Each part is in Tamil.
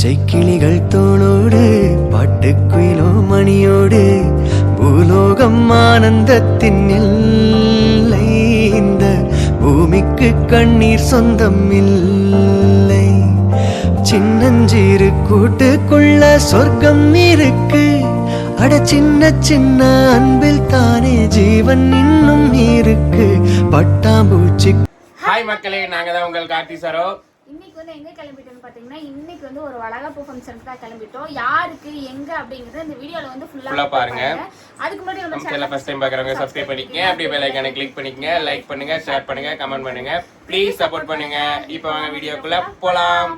பச்சை கிளிகள் தோளோடு பாட்டுக்குயிலோ மணியோடு பூலோகம் ஆனந்தத்தின் இல்லை இந்த பூமிக்கு கண்ணீர் சொந்தம் இல்லை. சின்னஞ்சிறு கூட்டுக்குள்ள சொர்க்கம் இருக்கு. அட சின்ன சின்ன அன்பில் தானே ஜீவன் இன்னும் இருக்கு. பட்டாம்பூச்சி ஹாய் மக்களே நாங்க தான் உங்கள் கார்த்தி சரோ. இன்னைக்கு வந்து எங்க கிளம்பிட்டோம்னு பாத்தீங்கன்னா இன்னைக்கு வந்து ஒரு வளகாப்பு ஃபங்க்ஷனுக்கு தான் கிளம்பிட்டோம். யாருக்கு எங்க அப்படிங்கறது இந்த வீடியோல வந்து ஃபுல்லா Full ஆ பாருங்க. அதுக்கு முன்னாடி நம்ம சேனல் ஃபர்ஸ்ட் டைம் பார்க்குறவங்க சப்ஸ்கிரைப் பண்ணிக்கங்க. அப்படியே பெல் ஐக்கானை கிளிக் பண்ணிக்கங்க. லைக் பண்ணுங்க ஷேர் பண்ணுங்க கமெண்ட் பண்ணுங்க. ப்ளீஸ் சப்போர்ட் பண்ணுங்க. இப்போ வாங்க வீடியோக்குள்ள போலாம்.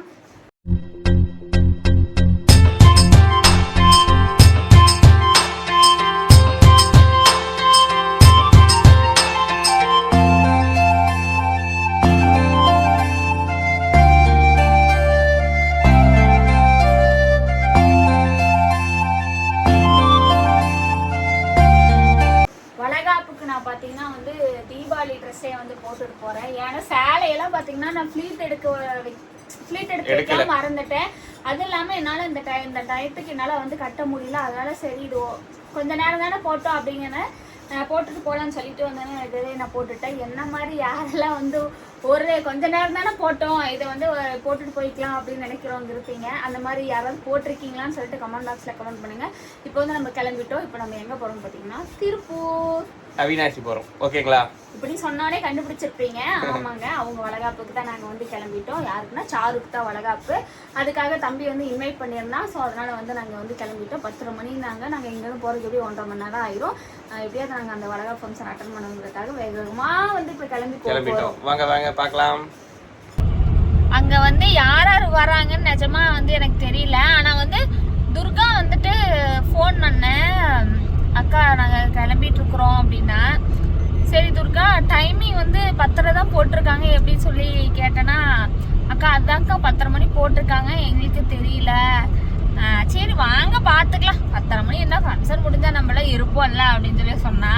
எடுக்கல. மறந்துட்டேன். அது இல்லாம என்னால இந்த டை இந்த டயத்துக்கு என்னால வந்து கட்ட முடியல. அதனால சரி இது கொஞ்ச நேரம் தானே போட்டோம் அப்படிங்கிற போட்டுட்டு போலாம்னு சொல்லிட்டு வந்தேன் இதே நான் போட்டுட்டேன். என்ன மாதிரி யாரெல்லாம் வந்து ஒரு கொஞ்ச நேரம் தானே போட்டோம். இதை வந்து போட்டுட்டு போய்க்கலாம் அப்படின்னு நினைக்கிறவங்க இருப்பீங்க. அந்த மாதிரி யாராவது போட்டிருக்கீங்களான்னு சொல்லிட்டு கமெண்ட் பாக்ஸ்ல கமெண்ட் பண்ணுங்க. இப்போ வந்து நம்ம கிளம்பிட்டோம். இப்போ நம்ம எங்க போறோம் பாத்தீங்கன்னா திருப்பூர். அவினாசி போறோம். ஓகேங்களா? இப்படி சொன்னாலே கண்டுபிடிச்சிருப்பீங்க. ஆமாங்க. அவங்க வளகாப்புக்கு தான் நாங்க வந்து கிளம்பிட்டோம். யாருக்குன்னா சாருக்கு தான் வளகாப்பு. அதுக்காக தம்பி வந்து இன்வைட் பண்ணியிருந்தான். ஸோ அதனால வந்து நாங்க வந்து கிளம்பிட்டோம். பத்தரை மணினாங்க. நாங்க இங்கேருந்து போறதுக்கு எப்படியும் ஒன்றரை மணி நேரம் ஆயிரும். எப்படியாவது நாங்க அந்த வளகாப்பு ஃபங்க்ஷன் அட்டன் பண்ணுறதுக்காக வேக வேகமா வந்து இப்போ கிளம்பி கிளம்பிட்டோம். வாங்க வாங்க பார்க்கலாம். அங்க வந்து யார் யார் வராங்கன்னு நிஜமா வந்து எனக்கு தெரியல. ஆனா வந்து துர்கா வந்துட்டு ஃபோன் பண்ணேன். அக்கா நாங்கள் கிளம்பிட்டு இருக்கிறோம் அப்படின்னா சரி துர்கா டைமிங் வந்து பத்தரை தான் போட்டிருக்காங்க எப்படின்னு சொல்லி கேட்டேன்னா அக்கா அதான்க்கா பத்தரை மணி போட்டிருக்காங்க எங்களுக்கு தெரியல. சரி வாங்க பார்த்துக்கலாம் பத்தரை மணி என்ன ஃபங்க்ஷன் முடிஞ்சால் நம்மள இருப்போம்ல அப்படின்னு சொல்லி சொன்னா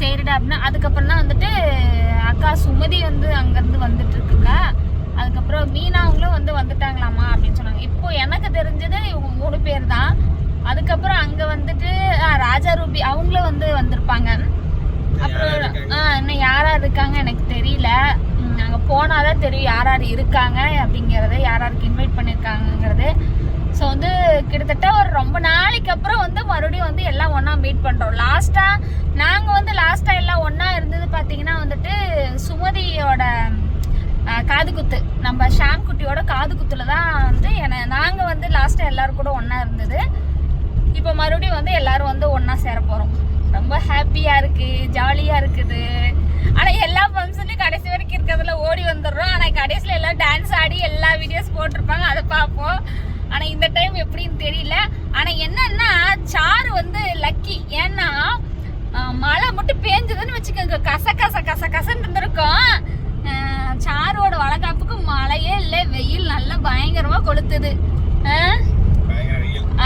சரிடா அப்படின்னா அதுக்கப்புறம் தான் வந்துட்டு அக்கா சுமதி வந்து அங்கேருந்து வந்துட்டு இருக்குக்கா அதுக்கப்புறம் மீனாவங்களும் வந்து வந்துட்டாங்களாமா அப்படின்னு சொன்னாங்க. இப்போ எனக்கு தெரிஞ்சது இவங்க மூணு பேர் தான். அதுக்கப்புறம் அங்கே வந்துட்டு ராஜா ரூபி அவங்களும் வந்து வந்திருப்பாங்க. அப்புறம் ஆ, இன்னும் யார் யார் இருக்காங்க எனக்கு தெரியல. ம், அங்க போனாதான் தெரியும் யார் யார் இருக்காங்க அப்படிங்கறது யார் யாருக்கு இன்வைட் பண்ணியிருக்காங்கங்கிறது ஸோ வந்து கிட்டத்தட்ட ஒரு ரொம்ப நாளைக்கு அப்புறம் வந்து மறுபடியும் வந்து எல்லாம் ஒன்றா மீட் பண்ணுறோம் லாஸ்ட்டாக நாங்கள் வந்து லாஸ்ட்டாக எல்லாம் ஒன்றா இருந்தது பார்த்தீங்கன்னா வந்துட்டு சுமதியோட ஆ, காது குத்து நம்ம ஷாம் குட்டியோட காது குத்துல தான் வந்து என நாங்கள் வந்து லாஸ்ட்டாக எல்லாரும் கூட ஒன்றா இருந்தது. இப்போ மறுபடியும் வந்து எல்லாரும் வந்து ஒன்றா சேர போகிறோம் ரொம்ப ஹாப்பியாக இருக்குது ஜாலியாக இருக்குது. ஆனால் எல்லா ஃபங்க்ஷன்லையும் கடைசி வரைக்கும் இருக்கிறதுல ஓடி வந்துடுறோம். ஆனால் கடைசியில் எல்லாம் டான்ஸ் ஆடி எல்லா வீடியோஸ் போட்டிருப்பாங்க. அதை பார்ப்போம். ஆனால் இந்த டைம் எப்படின்னு தெரியல. ஆனால் என்னன்னா சாரு வந்து லக்கி ஏன்னா மழை மட்டும் பேஞ்சதுன்னு வச்சுக்கோங்க. கச கச கச கசன்னு இருந்திருக்கும். சாரோட வளகாப்புக்கு மழையே இல்லை வெயில் நல்லா பயங்கரமாக கொளுத்துது. ஆ?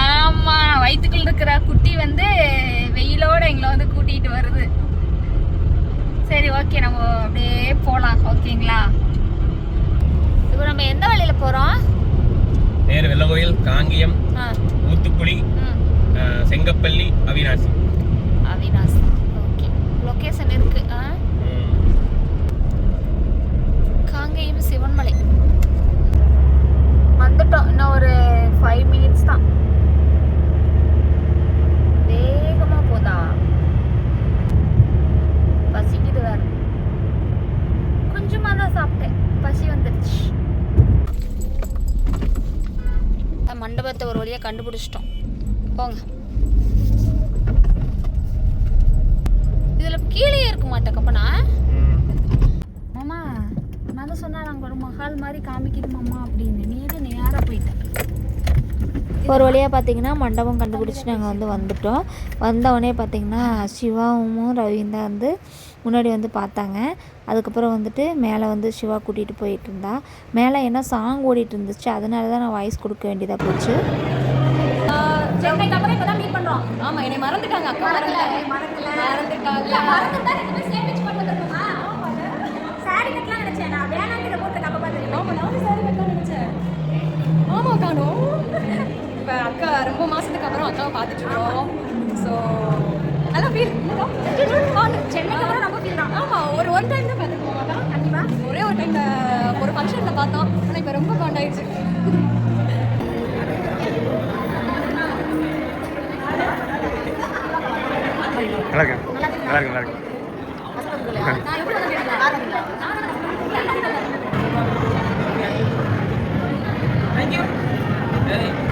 ஆமா வயித்துக்குள்ள இருக்கிற குட்டி வந்து வெயிலோட எங்களை வந்து கூட்டிட்டு வருது. சரி ஓகே நம்ம அப்படியே போலாம் ஓகேங்களா? இப்போ நம்ம எந்த வழியில போறோம்? நேரு வெள்ளகோயில் காங்கியம் ஆ, ஊத்துக்குழி செங்கப்பள்ளி அவினாசி. அவினாசி ஓகே லொகேஷன் இருக்கு காங்கேயம் சிவன்மலை. வந்துட்டோம் இன்னும் ஒரு ஃபைவ் மினிட்ஸ் தான். கண்டுபிடிச்சிட்டோம். போங்க. இதுல கீழே இருக்க மாட்டேக்கப்பனா மாமா நான் தான் சொன்னா நாங்கள் ஒரு மஹால் மாதிரி காமிக்கணும் மாமா அப்படின்னு. நேரா நேரா போயிட்டேன் ஒரு வழியாக பார்த்தீங்கன்னா மண்டபம் கண்டுபிடிச்சி நாங்கள் வந்து வந்துட்டோம். வந்தவொடனே பார்த்தீங்கன்னா சிவாவும் ரவீந்தா வந்து முன்னாடி வந்து பார்த்தாங்க. அதுக்கப்புறம் வந்துட்டு மேலே வந்து சிவா கூட்டிகிட்டு போயிட்டு இருந்தா. மேலே என்ன சாங் ஓடிட்டு இருந்துச்சு அதனால தான் நான் வாய்ஸ் கொடுக்க வேண்டியதாக போச்சு. சென்னைக்கு அப்புறம் இப்பதான் மீட் பண்றோம் ஆமா என்னை மறந்துட்டாங்க அக்கா மறக்கல மறந்துட்டாங்க. மறந்துட்டா ரெண்டு பேரும் சேர்ந்து பண்ணுறதுமா சாரி கட்டலாம் நினைச்சேன். நான் வேணாங்கிற போட்டு அப்ப பாத்துருக்கேன் ஆமா நானும் சாரி கட்டலாம் நினைச்சேன். ஆமா காணும் இப்ப அக்கா ரொம்ப மாசத்துக்கு அப்புறம் அக்காவை பாத்துட்டு இருக்கோம். நல்லா இருக்கு நல்லா இருக்கு நல்லா இருக்கு Hey.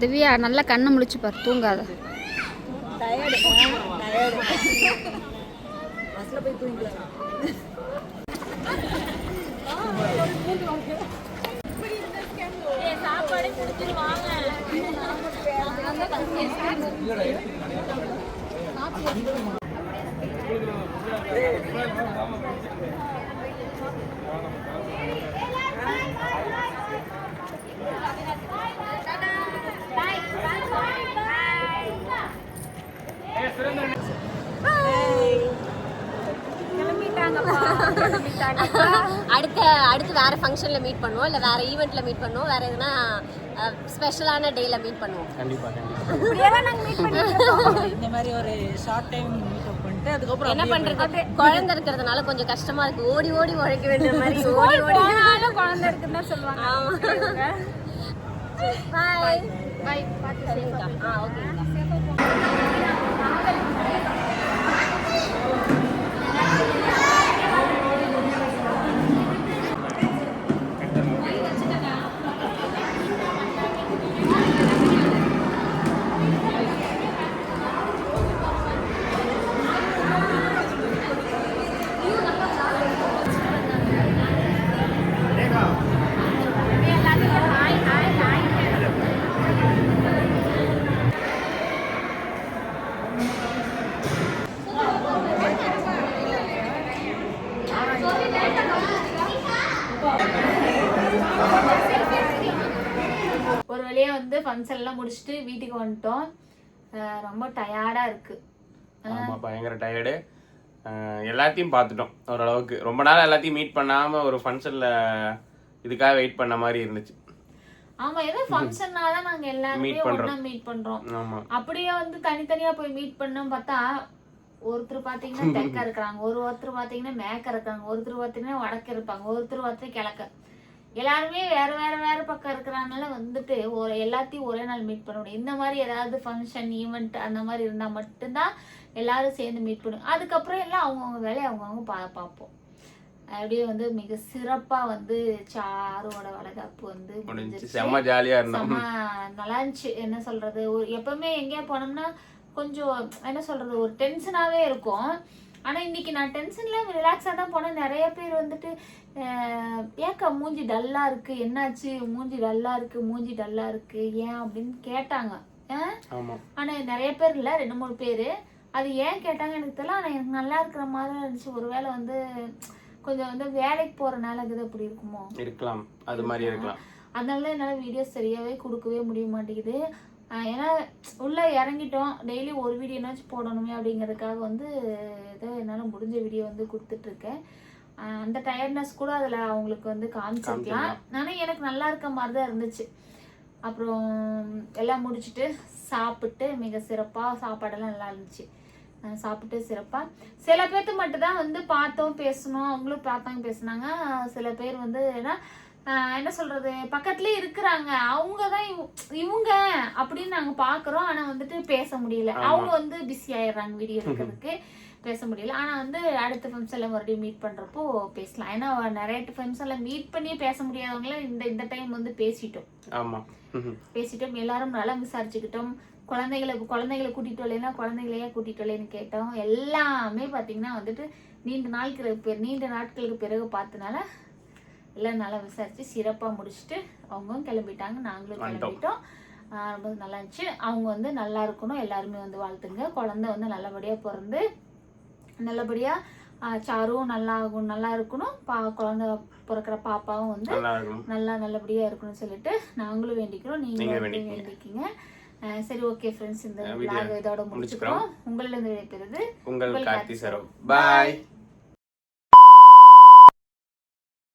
திவ்யா நல்லா கண்ணை முழிச்சு பாரு தூங்காத. அடுத்த அடுத்து வேற ஃபங்க்ஷன்ல மீட் பண்ணுவோம் இல்ல வேற ஈவெண்ட்ல மீட் பண்ணுவோம் வேற எதுனா ஸ்பெஷலான டேல மீட் பண்ணுவோம். கண்டிப்பாக கண்டிப்பாக இந்த மாதிரி ஒரு ஷார்ட் டைம் மீட்டப் பண்ணிட்டு அதுக்கப்புறம் என்ன பண்றது? குழந்தை இருக்கிறதுனால கொஞ்சம் கஷ்டமா இருக்கு. ஓடி ஓடி உழைக்க வேண்டிய மாதிரி ஓடி ஓடி. குழந்தை இருக்குன்னு தான் சொல்லுவாங்க. ஆமா. பாய் பை பார்த்து ஆ ஓகே ஃபங்க்ஷன் எல்லாம் முடிச்சுட்டு வீட்டுக்கு வந்துட்டோம். ரொம்ப டயர்டா இருக்கு. ஆமா பயங்கர டயர்டு எல்லாத்தையும் பார்த்துட்டோம் ஓரளவுக்கு. ரொம்ப நாள் எல்லாத்தையும் மீட் பண்ணாம ஒரு ஃபங்க்ஷன்ல இதுக்காக வெயிட் பண்ண மாதிரி இருந்துச்சு. ஆமா ஏதோ ஃபங்க்ஷன்னால தான் நாங்க எல்லாருமே. ஒண்ணா மீட் பண்றோம். ஆமா. அப்படியே வந்து தனித்தனியா போய் மீட் பண்ணோம் பார்த்தா ஒருத்தர் பாத்தீங்கன்னா தெற்க இருக்கிறாங்க ஒரு ஒருத்தர் பாத்தீங்கன்னா மேக்க இருக்காங்க ஒருத்தர் பாத்தீங்கன்னா வடக்க இருப்பாங்க ஒருத்தர் ஒருத்தர் கிழக்க. எல்லாருமே வேற வேற வேற பக்கம் இருக்கிறனால வந்துட்டு ஒரு எல்லாத்தையும் ஒரே நாள் மீட் பண்ண முடியும். இந்த மாதிரி ஏதாவது ஃபங்க்ஷன் ஈவெண்ட் அந்த மாதிரி இருந்தா மட்டும்தான் எல்லாரும் சேர்ந்து மீட் பண்ணுவோம் அதுக்கப்புறம் எல்லாம் அவங்கவுங்க வேலையை அவங்கவுங்க பா பார்ப்போம். அப்படியே வந்து மிக சிறப்பா வந்து சாரோட வளகாப்பு வந்து. செம்ம ஜாலியா இருந்தோம். நல்லா இருந்துச்சு. என்ன சொல்றது? ஒரு எப்பவுமே எங்கேயா போனோம்னா கொஞ்சம் என்ன சொல்றது? ஒரு டென்ஷனாவே இருக்கும். ஆனா இன்னைக்கு நான் டென்ஷன்ல ரிலாக்ஸா தான் போனேன். நிறைய பேர் வந்துட்டு ஏக்கா மூஞ்சி டல்லா இருக்கு. என்னாச்சு? மூஞ்சி டல்லா இருக்கு மூஞ்சி டல்லா இருக்கு. ஏன் அப்படின்னு கேட்டாங்க. அஹ், ஆமா. ஆனா நிறைய பேர் இல்ல ரெண்டு மூணு பேர். அது ஏன் கேட்டாங்க எனக்கு தெரியல. ஆனா எனக்கு நல்லா இருக்கிற மாதிரி இருந்துச்சு. ஒருவேளை வந்து கொஞ்சம் வந்து வேலைக்கு போறனால இது அப்படி இருக்குமோ? இருக்கலாம். அது மாதிரி இருக்கலாம். அதனால என்னால் வீடியோஸ் சரியாகவே கொடுக்கவே முடிய மாட்டேங்குது. ஏன்னா உள்ளே இறங்கிட்டோம். டெய்லி ஒரு வீடியோ என்னாச்சும் போடணுமே அப்படிங்கிறதுக்காக வந்து ஏதோ என்னால் முடிஞ்ச வீடியோ வந்து கொடுத்துட்ருக்கேன் அந்த டயர்ட்னஸ் கூட அதில் அவங்களுக்கு வந்து காமிச்சிருக்கலாம். ஆனால் எனக்கு நல்லா இருக்க மாதிரி தான் இருந்துச்சு. அப்புறம் எல்லாம் முடிச்சுட்டு சாப்பிட்டு மிக சிறப்பாக சாப்பாடெல்லாம் நல்லா இருந்துச்சு. சாப்பிட்டு சிறப்பாக சில பேர்த்து மட்டும் தான் வந்து பார்த்தோம் பேசணும் அவங்களும் பார்த்தாங்க பேசுனாங்க. சில பேர் வந்து என்ன ஆஹ் என்ன சொல்றது பக்கத்துலயே இருக்கிறாங்க. அவங்க தான் இவங்க அப்படின்னு நாங்க பாக்குறோம் ஆனா வந்துட்டு பேச முடியல. அவங்க வந்து பிஸி ஆயிடுறாங்க வீடியோ எடுக்கிறதுக்கு. பேச முடியல ஆனா வந்து அடுத்த ஃபங்க்ஷன்ல மறுபடியும் மீட் பண்றப்போ பேசலாம். ஏன்னா நிறைய ஃபங்க்ஷன்ல மீட் பண்ணியே பேச முடியாதவங்கள இந்த இந்த டைம் வந்து பேசிட்டோம். ஆமா. ம்ஹும். பேசிட்டோம். எல்லாரும் நலம் விசாரிச்சுக்கிட்டோம். குழந்தைகளை குழந்தைகளை கூட்டிட்டு வரலைன்னா குழந்தைகளையே கூட்டிட்டு வரலைன்னு கேட்டோம். எல்லாமே பாத்தீங்கன்னா வந்துட்டு நீண்ட நாட்களுக்கு பிற- நீண்ட நாட்களுக்கு பிறகு பார்த்தனால எல்லாம் நல்லா விசாரிச்சு சிறப்பா முடிச்சுட்டு அவங்களும் கிளம்பிட்டாங்க. நாங்களும். கிளம்பிட்டோம். ரொம்ப நல்லா இருந்துச்சு. அவங்க வந்து நல்லா இருக்கணும். எல்லாருமே வந்து வாழ்த்துங்க. குழந்தை வந்து நல்லபடியா பிறந்து நல்லபடியா ஆஹ் சாரும் நல்லா ஆகும் நல்லா இருக்கணும். பா குழந்தை பிறக்கிற பாப்பாவும் வந்து நல்லா இருக்கும் நல்லா நல்லபடியா இருக்கணும்னு சொல்லிட்டு நாங்களும் வேண்டிக்கிறோம். நீங்க நீங்களும் வேண்டிக்கங்க. சரி ஓகே ஃப்ரெண்ட்ஸ் இந்த இதோட முடிச்சுக்கிறோம். உங்களிடம் விடைபெறுது உங்கள் கார்த்தி சரோ. பாய்